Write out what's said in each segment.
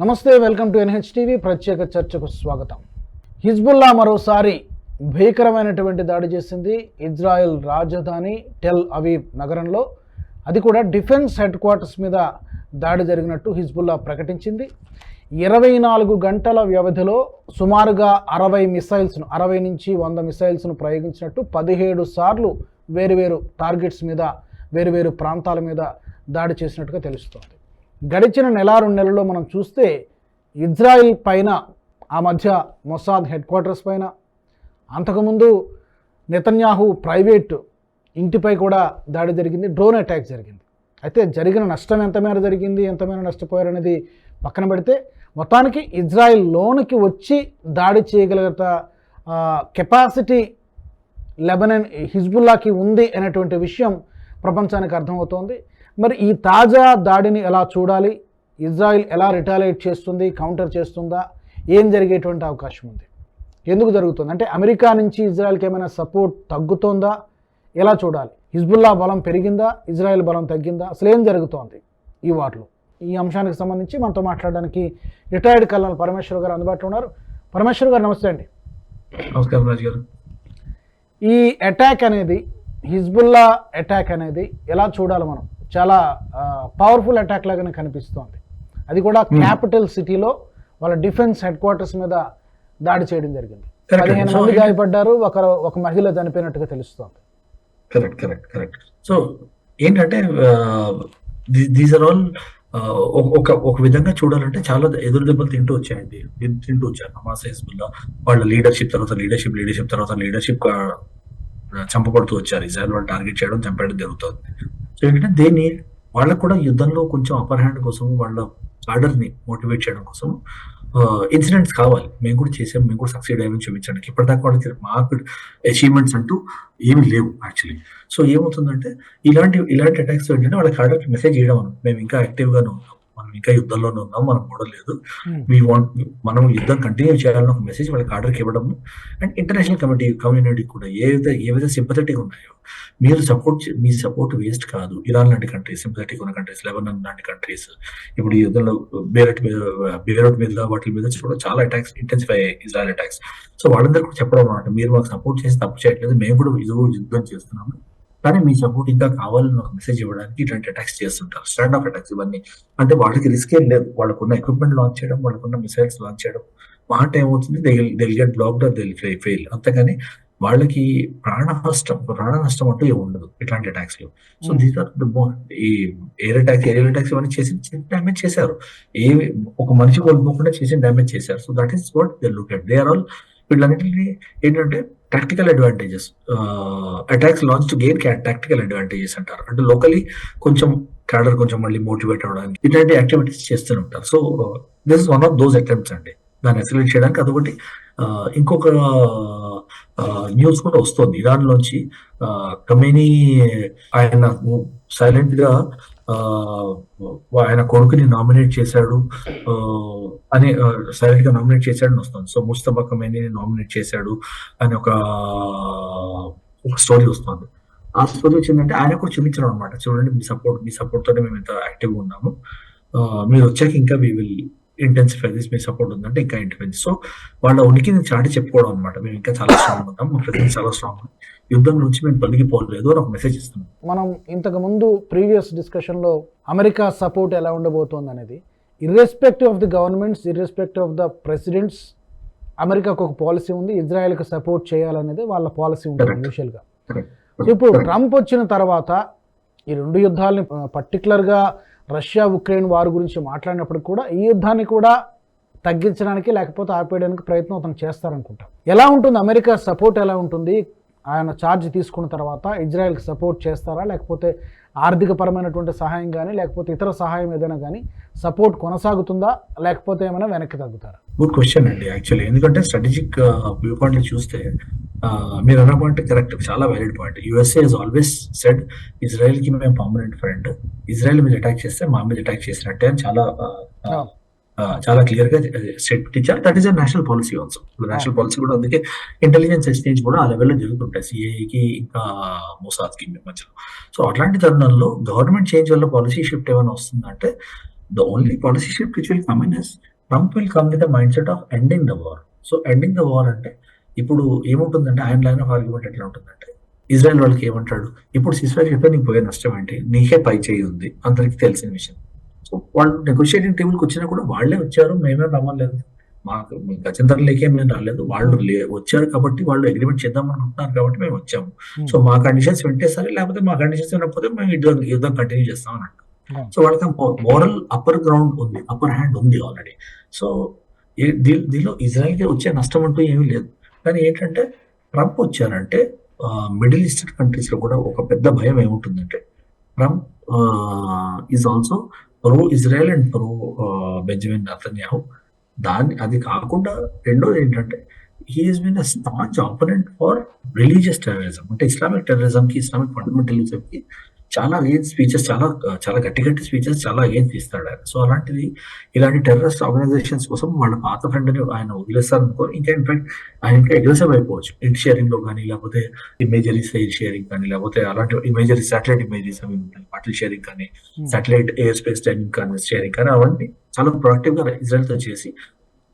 నమస్తే welcome to NHTV. ప్రత్యేక చర్చకు స్వాగతం. హిజ్బుల్లా మరోసారి భీకరమైనటువంటి దాడి చేసింది ఇజ్రాయెల్ రాజధాని టెల్ అవీబ్ నగరంలో. అది కూడా డిఫెన్స్ హెడ్ క్వార్టర్స్ మీద దాడి జరిగినట్టు హిజ్బుల్లా ప్రకటించింది. ఇరవై నాలుగు గంటల వ్యవధిలో సుమారుగా అరవై మిసైల్స్ను అరవై నుంచి వంద మిసైల్స్ను ప్రయోగించినట్టు పదిహేడు సార్లు వేరువేరు టార్గెట్స్ మీద వేరువేరు ప్రాంతాల మీద దాడి చేసినట్టుగా తెలుస్తోంది. గడిచిన నెల రెండు నెలల్లో మనం చూస్తే ఇజ్రాయిల్ పైన ఆ మధ్య మొసాద్ హెడ్ క్వార్టర్స్ పైన అంతకుముందు నెతన్యాహు ప్రైవేట్ ఇంటిపై కూడా దాడి జరిగింది డ్రోన్ అటాక్ జరిగింది. అయితే జరిగిన నష్టం ఎంత మేర జరిగింది ఎంత మేర నష్టపోయారనేది పక్కన పెడితే మొత్తానికి ఇజ్రాయిల్ లోనికి వచ్చి దాడి చేయగలిగత కెపాసిటీ లెబనన్ హిజ్బుల్లాకి ఉంది అనేటువంటి విషయం ప్రపంచానికి అర్థమవుతోంది. మరి ఈ తాజా దాడిని ఎలా చూడాలి? ఇజ్రాయిల్ ఎలా రిటాలియేట్ చేస్తుంది? కౌంటర్ చేస్తుందా? ఏం జరిగేటువంటి అవకాశం ఉంది? ఎందుకు జరుగుతుంది? అంటే అమెరికా నుంచి ఇజ్రాయెల్కి ఏమైనా సపోర్ట్ తగ్గుతోందా? ఎలా చూడాలి? హిజ్బుల్లా బలం పెరిగిందా? ఇజ్రాయెల్ బలం తగ్గిందా? అసలు ఏం జరుగుతోంది ఈ వార్లో? ఈ అంశానికి సంబంధించి మనతో మాట్లాడడానికి రిటైర్డ్ కల్నల్ పరమేశ్వర్ గారు అందుబాటులో ఉన్నారు. పరమేశ్వర్ గారు నమస్తే అండి. నమస్కారం రాజు గారు. ఈ అటాక్ అనేది హిజ్బుల్లా అటాక్ అనేది ఎలా చూడాలి మనం? చాలా పవర్ఫుల్ అటాక్ లాగానే కనిపిస్తోంది. అది కూడా క్యాపిటల్ సిటీలో వాళ్ళ డిఫెన్స్ హెడ్ క్వార్టర్స్ మీద దాడి చేయడం జరిగింది. పదిహేను మంది గాయపడ్డారు ఒక ఒక మహిళ చనిపోయినట్టుగా తెలుస్తోంది. కరెక్ట్ కరెక్ట్ కరెక్ట్ సో ఏంటంటే దీస్ ఆర్ ఆల్ ఒక ఒక విధంగా చూడాలంటే చాలా ఎదురు దెబ్బలు తింటూ వచ్చాయండి. తింటూ వచ్చారు హమాస్ హెజ్బుల్లా. వాళ్ళ లీడర్షిప్ తర్వాత లీడర్షిప్ లీడర్షిప్ తర్వాత లీడర్షిప్ చంపబడుతూ వచ్చారు. ఇజ్రాయల్ వాళ్ళు టార్గెట్ చేయడం చంపేయడం జరుగుతుంది. ఎందుకంటే ఏంటంటే దేన్ని వాళ్ళకు కూడా యుద్ధంలో కొంచెం అప్పర్ హ్యాండ్ కోసం వాళ్ళ ఆర్డర్ని మోటివేట్ చేయడం కోసం uh, ఇన్సిడెంట్స్ కావాలి. మేము కూడా చేసాం మేము కూడా సక్సీడ్ అయ్యామని చూపించడానికి ఇప్పటిదాకా వాళ్ళకి మాకు అచీవ్మెంట్స్ అంటూ ఏమి లేవు యాక్చువల్లీ సో ఏమవుతుందంటే ఇలాంటి ఇలాంటి అటాక్స్ ఏంటంటే వాళ్ళకి ఆర్డర్ మెసేజ్ చేయడం మేము ఇంకా యాక్టివ్గానే ఉన్నాం. మనం ఇంకా యుద్ధంలోనే ఉన్నాం మనం చూడలేదు వీ వాంట్ మనం యుద్ధం కంటిన్యూ చేయాలని ఒక మెసేజ్ వాళ్ళకి ఆర్డర్కి ఇవ్వడం అండ్ ఇంటర్నేషనల్ కమిటీ కమ్యూనిటీ కూడా ఏదైతే ఏవైతే సింపథెటిక్ ఉన్నాయో మీరు సపోర్ట్ మీ సపోర్ట్ వేస్ట్ కాదు. ఇరాన్ లాంటి కంట్రీస్ సింపథెటిక్ ఉన్న కంట్రీస్ లెబనాన్ లాంటి కంట్రీస్ ఇప్పుడు ఈ యుద్ధంలో బేరట్ మీద బేరట్ మీద వాటి మీద కూడా చాలా అటాక్స్ ఇంటెన్సిఫై అయ్యాయి ఇజ్రాయల్ అటాక్స్ సో వాళ్ళందరూ కూడా చెప్పడం అన్నమాట మీరు మాకు సపోర్ట్ చేసి తప్పు చేయట్లేదు మేము కూడా ఇదో యుద్ధం చేస్తున్నాము. కానీ మీ సపోర్ట్ ఇంకా కావాలని ఒక మెసేజ్ ఇవ్వడానికి ఇలాంటి అటాక్స్ చేస్తుంటారు. స్టాండ్ ఆఫ్ అటాక్స్ ఇవన్నీ. అంటే వాళ్ళకి రిస్క్ ఏం లేదు. వాళ్ళకున్న ఎక్విప్మెంట్ లాంచ్ చేయడం వాళ్ళకున్న మిసైల్స్ లాంచ్ చేయడం. మాట ఏమవుతుంది they'll get blocked or they'll fail అంతేగాని వాళ్ళకి ప్రాణ నష్టం ప్రాణ నష్టం అంటూ ఏమి ఉండదు ఇట్లాంటి అటాక్స్లో. సో. దీస్ ఆర్ ఈ ఎయిర్ అటాక్స్ ఏరియల్ అటాక్స్ ఇవన్నీ చేసి డ్యామేజ్ చేశారు. ఏ ఒక మనిషి కోల్పోకుండా చేసి డ్యామేజ్ చేశారు. So that is what they look at they are all వీళ్ళన్నింటినీ ఏంటంటే tactical advantages attacks launch to gain tactical advantages అంటారు. అంటే లోకలీ కొంచెం క్యాడర్ కొంచెం మళ్ళీ మోటివేట్ అవడానికి ఇట్లాంటి యాక్టివిటీస్ చేస్తూనే ఉంటారు. So this one of those attempts అండి. దాన్ని ఎక్సలెంట్ చేయడానికి అదొకటి. Uh, ఇంకొక uh, న్యూస్ కూడా వస్తుంది. ఇరాన్ లోంచి uh, కమేనీ ఆయన సైలెంట్గా ఆయన కొడుకుని నామినేట్ చేశాడు. అనే అని సైలెంట్గా నామినేట్ చేశాడు అని వస్తుంది. సో ముస్తఫా కమేనీ నామినేట్ చేశాడు అని ఒక ఒక స్టోరీ వస్తుంది. ఆ స్టోరీ వచ్చిందంటే ఆయన కూడా చూపించడం అనమాట చూడండి మీ సపోర్ట్ మీ సపోర్ట్ తోనే మేము ఇంత యాక్టివ్గా ఉన్నాము. మీరు వచ్చాక ఇంకా వి విల్ ఇంటెన్సిఫై దిస్ మీ సపోర్ట్ ఉందంటే ఇంకా ఇంటెన్సిఫై సో వాళ్ళ ఉనికిని చాటి చెప్పుకోవడం అనమాట మేము ఇంకా చాలా స్ట్రాంగ్ ఉన్నాం మా ప్రజెన్స్ చాలా స్ట్రాంగ్ యుద్ధం నుంచి మేము తొలగిపోలేదు అని ఒక మెసేజ్ ఇస్తున్నాం. మనం ఇంతకు ముందు ప్రీవియస్ డిస్కషన్లో అమెరికా సపోర్ట్ ఎలా ఉండబోతోంది అనేది irrespective of the governments irrespective of the presidents అమెరికాకు ఒక పాలసీ ఉంది ఇజ్రాయెల్కి సపోర్ట్ చేయాలనేది వాళ్ళ పాలసీ ఉంటుంది. యూజువల్గా ఇప్పుడు ట్రంప్ వచ్చిన తర్వాత ఈ రెండు యుద్ధాలని పర్టికులర్గా రష్యా ఉక్రెయిన్ వారి గురించి మాట్లాడినప్పుడు కూడా ఈ యుద్ధాన్ని కూడా తగ్గించడానికి లేకపోతే ఆపేయడానికి ప్రయత్నం అతను చేస్తారనుకుంటా. ఎలా ఉంటుంది అమెరికా సపోర్ట్ ఎలా ఉంటుంది? ఆయన ఛార్జ్ తీసుకున్న తర్వాత ఇజ్రాయెల్కి సపోర్ట్ చేస్తారా? లేకపోతే ఆర్థిక పరమైనటువంటి సహాయం కానీ లేకపోతే ఇతర సహాయం ఏదైనా కానీ సపోర్ట్ కొనసాగుతుందా? లేకపోతే ఏమైనా వెనక్కి తగ్గుతారా? గుడ్ క్వశ్చన్ అండి యాక్చువల్లీ ఎందుకంటే స్ట్రాటజిక్ వ్యూ పాయింట్ చూస్తే ఆ, మీరు అన్న పాయింట్ కరెక్ట్ చాలా valid point USA is always said ఇజ్రాయెల్కి మేము పర్మనెంట్ ఫ్రెండ్ ఇజ్రాయెల్ మీద అటాక్ చేస్తే మా మీద అటాక్ చేసినట్టే అని చాలా Yeah. ఆ, చాలా క్లియర్గా స్టేట్మెంట్ ఇచ్చారు that is a national policy also national policy కూడా అందుకే ఇంటెలిజెన్స్ ఎక్స్చేంజ్ కూడా ఆ లెవెల్లో జరుగుతుంటాయి. సిఏకి ఇంకా మొసాద్కి మధ్యలో. సో అట్లాంటి తరుణంలో గవర్నమెంట్ చేంజ్ వల్ల పాలసీ షిఫ్ట్ ఏమైనా వస్తుందంటే the only policy shift which will come in is Trump will come with the mind set of ending the war so ending the war అంటే ఇప్పుడు ఏముంటుందంటే ఆయన లైన్ ఆఫ్ ఆర్గ్యుమెంట్ ఎట్లా ఉంటుందంటే Israel వాళ్ళకి ఏమంటాడు? ఇప్పుడు సిస్ఫైర్ చెప్తే నీకు పోయే నష్టం ఏంటి? నీకే పై చేయి ఉంది. అందరికీ తెలిసిన విషయం. సో వాళ్ళు నెగోషియేటింగ్ టేబుల్కి వచ్చినా కూడా వాళ్ళే వచ్చారు. మేమే రమ్మలేదు. మాకు గజేందర్ లేకే మేము రాలేదు. వాళ్ళు లే- వచ్చారు కాబట్టి వాళ్ళు అగ్రిమెంట్ చేద్దాం అనుకుంటున్నారు కాబట్టి మేము వచ్చాము. సో మా కండిషన్స్ వింటే సరే లేకపోతే మా కండిషన్స్ వినకపోతే మేము యుద్ధం యుద్ధం కంటిన్యూ చేస్తాం Hmm. సో వాళ్ళకి మోరల్ అప్పర్ గ్రౌండ్ ఉంది అప్పర్ హ్యాండ్ ఉంది ఆల్రెడీ సో దీనిలో ఇజ్రాయెల్కి వచ్చే నష్టం అంటూ ఏమీ లేదు. కానీ ఏంటంటే ట్రంప్ వచ్చారంటే మిడిల్ ఈస్టర్న్ కంట్రీస్లో కూడా ఒక పెద్ద భయం ఏముంటుందంటే Trump is also pro Israel and pro Benjamin Netanyahu. దాన్ని అది కాకుండా రెండోది ఏంటంటే he is been a staunch opponent for religious terrorism అంటే ఇస్లామిక్ టెర్రరిజం కి ఇస్లామిక్ ఫండమెంటలిజం కి చాలా అగేన్స్ స్పీచెస్ చాలా చాలా గట్టి గట్టి స్పీచెస్ చాలా అగేన్స్ ఇస్తాడు ఆయన. సో అలాంటిది ఇలాంటి టెర్రరిస్ట్ ఆర్గనైజేషన్స్ కోసం వాళ్ళ పాత ఫ్రెండ్ని ఆయన వదిలేస్తారు అనుకో ఇంకా ఇన్ఫాక్ట్ ఆయన ఇంకా అగ్రెసివ్ అయిపోవచ్చు. ఇన్ షేరింగ్లో కానీ లేకపోతే ఇమేజరీస్ ఎయిర్ షేరింగ్ కానీ లేకపోతే అలాంటి ఇమేజరీ సాటిలైట్ ఇమేజరీస్ అవి ఉంటాయి. వాటి షేరింగ్ కానీ సాటిలైట్ ఎయిర్ స్పేస్ టైమింగ్ కానీ షేరింగ్ కానీ అవన్నీ చాలా ప్రొడక్టివ్గా ఇజ్రాయెల్తో చేసి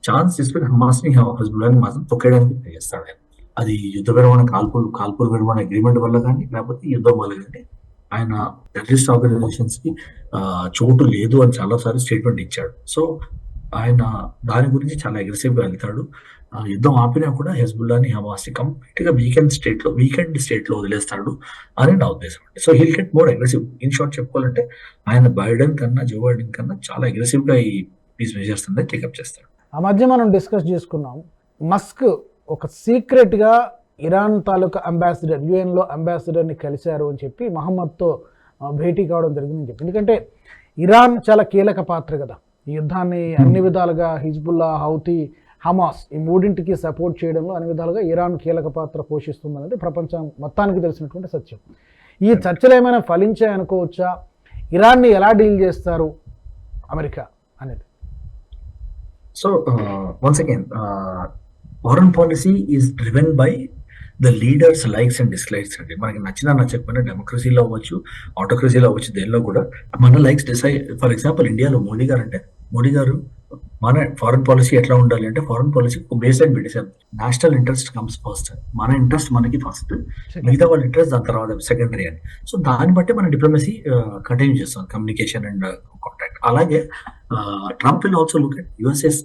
ఛాన్స్ తీసుకుని హమాస్ని హజ్బుల్లాని మాత్రం తొక్కేయడానికి చేస్తాడు ఆయన. అది యుద్ధ విరమణ కాల్పులు కాల్పుల విరమణ అగ్రిమెంట్ వల్ల కానీ లేకపోతే యుద్ధం వల్ల కానీ ఆయన టెర్రరిస్ట్ ఆర్గనైజేషన్స్కి చోటు లేదు అని చాలాసార్లు స్టేట్మెంట్ ఇచ్చాడు. సో ఆయన దాని గురించి చాలా అగ్రెసివ్గా వెళ్తాడు. ఆ, యుద్ధం ఆపినా కూడా హెజ్బుల్లాని హమాస్ కంప్లీట్గా వీకెండ్ స్టేట్లో వీకెండ్ స్టేట్లో వదిలేస్తాడు అని నా ఉద్దేశం అండి. So he'll get more aggressive. In short చెప్పుకోవాలంటే ఆయన బైడెన్ కన్నా జో బైడెన్ కన్నా చాలా అగ్రెసివ్గా ఈ పీస్ మెజర్స్ అనేది టేకప్ చేస్తాడు. ఆ మధ్య మనం డిస్కస్ చేసుకున్నాం మస్క్ ఒక సీక్రెట్గా ఇరాన్ తాలూకా అంబాసిడర్ యుఎన్లో అంబాసిడర్ని కలిశారు అని చెప్పి మహమ్మద్తో భేటీ కావడం జరిగిందని చెప్పి. ఎందుకంటే ఇరాన్ చాలా కీలక పాత్ర కదా. ఈ యుద్ధాన్ని అన్ని విధాలుగా హిజ్బుల్లా హౌతీ హమాస్ ఈ మూడింటికి సపోర్ట్ చేయడంలో అన్ని విధాలుగా ఇరాన్ కీలక పాత్ర పోషిస్తుందనేది ప్రపంచం మొత్తానికి తెలిసినటువంటి సత్యం. ఈ చర్చలు ఏమైనా ఫలించాయనుకోవచ్చా ఇరాన్ని ఎలా డీల్ చేస్తారు అమెరికా అనేది? So once again foreign policy is driven by the leaders likes and dislikes అండి. మనకి నచ్చినా నచ్చకపోయినా డెమోక్రసీలో అవ్వచ్చు ఆటోక్రసీలో అవ్వచ్చు దేనిలో కూడా మన లైక్స్ డిసైడ్ ఫర్ ఎగ్జాంపుల్ ఇండియాలో మోడీ గారు అంటే మోడీ గారు మన ఫారెన్ పాలసీ ఎట్లా ఉండాలి అంటే ఫారెన్ పాలసీ బేస్ లైన్ పెట్టేసాం నేషనల్ ఇంట్రెస్ట్ కమ్స్ ఫస్ట్ మన ఇంట్రెస్ట్ మనకి ఫస్ట్ మిగతా వాళ్ళ ఇంట్రెస్ట్ దాని తర్వాత సెకండరీ అని. సో దాన్ని బట్టి మన డిప్లొమసీ కంటిన్యూ చేస్తాం. కమ్యూనికేషన్ అండ్ కాంటాక్ట్ అలాగే Trump will also look at US's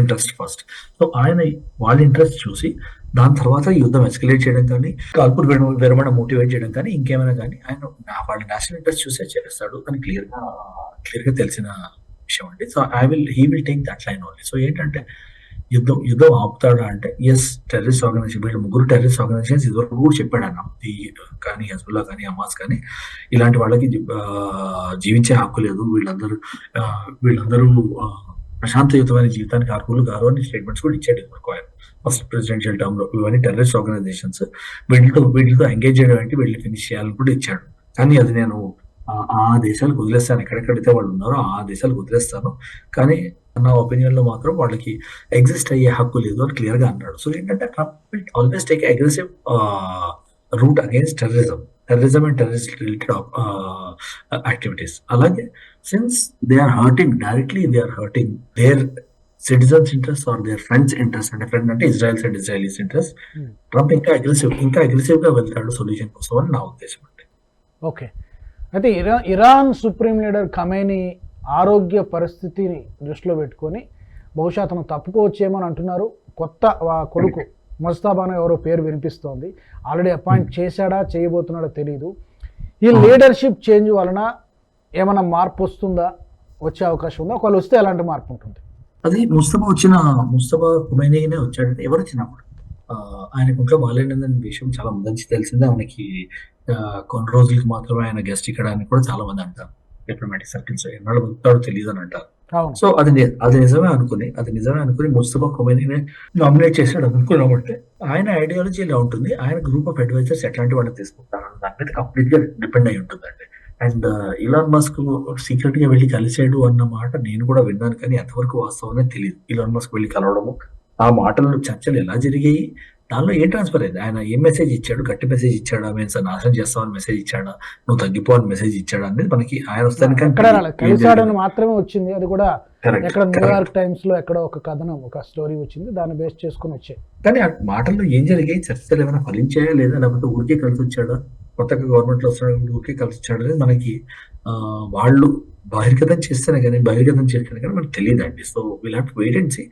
interest first so ఆయన వాళ్ళ ఇంట్రెస్ట్ చూసి దాని తర్వాత యుద్ధం ఎస్కలేట్ చేయడం కానీ కాల్పూర్ విరమణ మోటివేట్ చేయడం కానీ ఇంకేమైనా కానీ ఆయన నా- వాళ్ళ నేషనల్ ఇంట్రెస్ట్ చూసే చేస్తాడు. అని క్లియర్గా క్లియర్గా తెలిసిన విషయం అండి. So I will he will take that line only so ఏంటంటే యుద్ధం యుద్ధం ఆపుతాడా అంటే ఎస్ టెర్రరిస్ట్ ఆర్గనైజేషన్ వీళ్ళు ముగ్గురు టెర్రరిస్ట్ ఆర్గనైజేషన్స్ ఇదివరకు కూడా చెప్పాడు అన్న ఈ కానీ హెజ్బుల్లా కానీ అమాస్ కానీ ఇలాంటి వాళ్ళకి జీవించే హక్కు లేదు. వీళ్ళందరూ వీళ్ళందరూ ప్రశాంతయుతమైన జీవితానికి అర్హులు గారు అని స్టేట్మెంట్స్ కూడా ఇచ్చాడు ఇప్పుడు ఆయన ఫస్ట్ ప్రెసిడెన్షియల్ టర్మ్లో ఇవన్నీ టెర్రరిస్ట్ ఆర్గనైజేషన్స్ వీటితో వీటితో ఎంగేజ్ చేయడం ఏంటి? వీళ్ళు ఫినిష్ చేయాలని కూడా ఇచ్చాడు. కానీ అది నేను ఆ- ఆ దేశాలకు వదిలేస్తాను. ఎక్కడెక్కడైతే వాళ్ళు ఉన్నారో ఆ దేశాలకు వదిలేస్తాను. కానీ నా ఒపీనియన్లో మాత్రం వాళ్ళకి ఎగ్జిస్ట్ అయ్యే హక్కు లేదు అని క్లియర్గా అన్నాడు. సో ఏంటంటే Trump always take aggressive route against terrorism terrorism and terrorist related activities అలాగే since they are hurting directly they are hurting their citizens interest or their friends interest అంటే ఫ్రెండ్ అంటే Israels and Israelis interest. Trump ఇంకా aggressive ఇంకా అగ్రెసివ్గా వెళ్తాడు solution కోసం అని నా ఉద్దేశం అండి. ఓకే. అయితే ఇరా ఇరాన్ సుప్రీం లీడర్ ఖమేని ఆరోగ్య పరిస్థితిని దృష్టిలో పెట్టుకొని బహుశా అతను తప్పుకోవచ్చేమో అని అంటున్నారు కొత్త కొడుకు. ముస్తాబాను ఎవరో పేరు వినిపిస్తోంది. ఆల్రెడీ అపాయింట్ చేశాడా చేయబోతున్నాడో తెలియదు ఈ లీడర్షిప్ చేంజ్ వలన ఏమైనా మార్పు వస్తుందా వచ్చే అవకాశం ఉందా? ఒకవేళ వస్తే ఎలాంటి మార్పు ఉంటుంది? అది ముస్తఫా వచ్చిన ముస్తఫా ఖుమైనీనే వచ్చాడంటే ఎవరు వచ్చినా కూడా ఆ, ఆయనకు ఇంట్లో బాగాలేనని విషయం చాలా మంది తెలిసిందే. ఆయనకి కొన్ని రోజులకి మాత్రమే ఆయన గెస్ట్ ఇక్కడ అని కూడా చాలా మంది అంటారు. డిప్లొమాటిక్ సర్కిల్స్ ఎన్నాళ్ళు తెలియదు అని అంటారు. సో అది అది నిజమే అనుకుని అది నిజమే అనుకుని ముస్తఫా ఖుమైనీనే నామినేట్ చేశాడు అనుకున్నామంటే ఆయన ఐడియాలజీ ఇలా ఉంటుంది ఆయన గ్రూప్ ఆఫ్ అడ్వైజర్స్ ఎట్లాంటి వాళ్ళు తీసుకుంటారు దాని మీద కంప్లీట్గా డిపెండ్ అయి ఉంటుందండి. అండ్ ఇలాన్ మస్క్ సీక్రెట్గా వెళ్ళి కలిసాడు అన్న మాట నేను కూడా విన్నాను కానీ ఎంతవరకు వాస్తవమే తెలియదు. ఇలాన్ మస్క్ వెళ్ళి కలవడము ఆ మాటలు చర్చలు ఎలా జరిగాయి దానిలో ఏం ట్రాన్స్ఫర్ అయింది? ఆయన ఏం మెసేజ్ ఇచ్చాడు? గట్టి మెసేజ్ ఇచ్చాడా? మేము సార్ నాశనం చేస్తామని మెసేజ్ ఇచ్చాడా? నువ్వు తగ్గిపోవని మెసేజ్ ఇచ్చాడా? అనేది మనకి ఆయన కలిసాడని మాత్రమే వచ్చింది. అది కూడా ఎక్కడ న్యూయార్క్ టైమ్స్లో ఎక్కడ ఒక కథనం ఒక స్టోరీ వచ్చింది. దాన్ని బేస్ చేసుకుని వచ్చాయి. కానీ ఆ మాటల్లో ఏం జరిగాయి? చర్చలు ఏమైనా ఫలించాయా లేదా? లేకపోతే ఊరికే కలిసి వచ్చాడా? కొత్తగా గవర్నమెంట్లో వస్తున్నాడు ఊరికే కలిసి వచ్చాడా అనేది మనకి వాళ్ళు బహిర్గతం చేస్తేనే కానీ బహిర్గతం చేస్తేనే కానీ మనకు తెలియదు అండి so will have to wait and see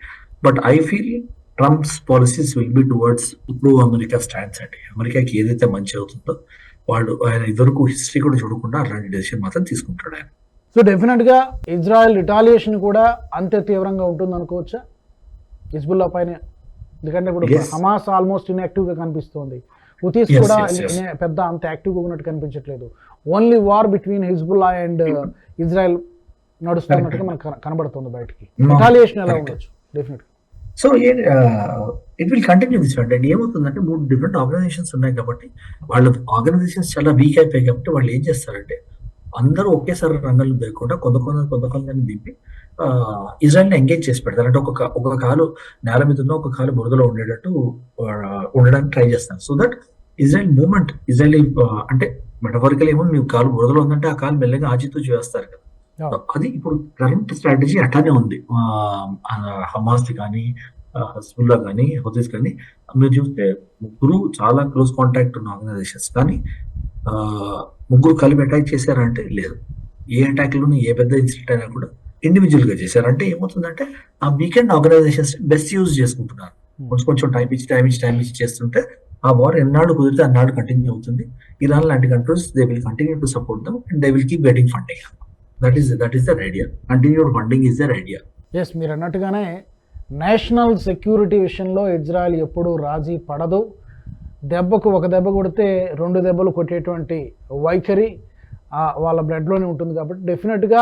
but I feel Trump's policies will be towards ఇప్పుడు అమెరికా స్టాండ్స్ అండి. అమెరికాకి ఏదైతే మంచి అవుతుందో వాళ్ళు ఆయన ఇదివరకు హిస్టరీ కూడా చూడకుండా అలాంటి డెసిషన్ మాత్రం తీసుకుంటాడు ఆయన. సో డెఫినెట్గా ఇజ్రాయెల్ రిటాలియేషన్ కూడా అంతే తీవ్రంగా ఉంటుంది అనుకోవచ్చా? హిజ్బుల్లా పైన. ఎందుకంటే ఇప్పుడు. హమాస్ ఆల్మోస్ట్ ఇన్యాక్టివ్గా కనిపిస్తోంది. హుతీస్ కూడా పెద్ద అంత యాక్టివ్గా ఉన్నట్టు కనిపించట్లేదు. Only war between Hezbollah and Israel నడుస్తున్నట్టుగా మనకు కన- కనబడుతుంది బయటికి. రిటాలియేషన్ ఎలా. ఉండొచ్చు? Definite so it will continue this and ఏమవుతుందంటే మూడు డిఫరెంట్ ఆర్గనైజేషన్స్ ఉన్నాయి కాబట్టి వాళ్ళ ఆర్గనైజేషన్స్ చాలా వీక్ అయిపోయాయి కాబట్టి వాళ్ళు ఏం చేస్తారంటే అందరూ ఒకేసారి రంగంలో దిగకుండా కొంత కొంత కొంత కొంతని దింపి ఇజ్రాయల్ని ఎంగేజ్ చేసి పెడతారు. అంటే ఒక ఒక కాలు నేల మీద ఉన్న ఒక కాలు బురదలో ఉండేటట్టు ఉండడానికి ట్రై చేస్తారు. So that Israel movement Israel అంటే మెటఫరికల్ ఏమో మీ కాలు బురదలో ఉందంటే ఆ కాలు మెల్లగా ఆచితూ చేస్తారు కదా. అది ఇప్పుడు కరెంట్ స్ట్రాటజీ అట్లానే ఉంది. హమాస్ కానీ హస్బుల్లా కానీ హౌసెస్ కానీ మీరు చూస్తే ముగ్గురు చాలా క్లోజ్ కాంటాక్ట్ ఉన్న ఆర్గనైజేషన్స్ కానీ ముగ్గురు కలిపి అటాక్ చేశారంటే లేదు. ఏ అటాక్లోని ఏ పెద్ద ఇన్సిడెంట్ అయినా కూడా ఇండివిజువల్గా చేశారు. అంటే ఏమవుతుందంటే ఆ వీకెండ్ ఆర్గనైజేషన్స్ బెస్ట్ యూజ్ చేసుకుంటున్నారు. కొంచెం కొంచెం టైం ఇచ్చి టైం ఇచ్చి టైం ఇచ్చి చేస్తుంటే ఆ వార్ ఎన్నాడు కుదిరితే అన్నాడు కంటిన్యూ అవుతుంది. ఇరాన్ లాంటి countries they will continue to support them and they will keep getting funding that is that is their idea continued funding is their idea yes మీరు అన్నట్టుగానే నేషనల్ సెక్యూరిటీ విషయంలో ఇజ్రాయెల్ ఎప్పుడూ రాజీ పడదు దెబ్బకు ఒక దెబ్బ కొడితే రెండు దెబ్బలు కొట్టేటువంటి వైఖరి వాళ్ళ బ్లడ్లోనే ఉంటుంది కాబట్టి డెఫినెట్గా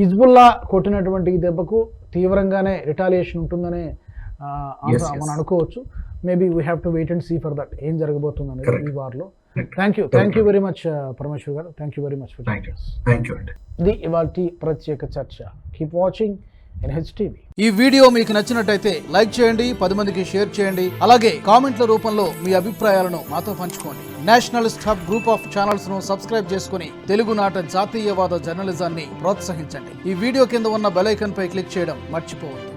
హిజ్బుల్లా కొట్టినటువంటి ఈ దెబ్బకు తీవ్రంగానే రిటాలియేషన్ ఉంటుందనే మనం. అనుకోవచ్చు maybe we have to wait and see for that ఏం జరగబోతుంది అనేది. ఈ వార్లో. Thank you thank you very much Parameshwar garu. Thank you very much for thank you thank you అండి ఇది ఇవాళ ప్రత్యేక చర్చ. కీప్ వాచింగ్ ఎన్హెచ్ టీవీ ఈ వీడియో మీకు నచ్చినట్టయితే లైక్ చేయండి పది మందికి షేర్ చేయండి. అలాగే కామెంట్ల రూపంలో మీ అభిప్రాయాలను మాతో పంచుకోండి. నేషనలిస్ట్ హబ్ గ్రూప్ ఆఫ్ ఛానల్స్ను సబ్స్క్రైబ్ చేసుకుని తెలుగునాట జాతీయవాద జర్నలిజాన్ని ప్రోత్సహించండి. ఈ వీడియో కింద ఉన్న బెల్ ఐకాన్ పై క్లిక్ చేయడం మర్చిపోవద్దు.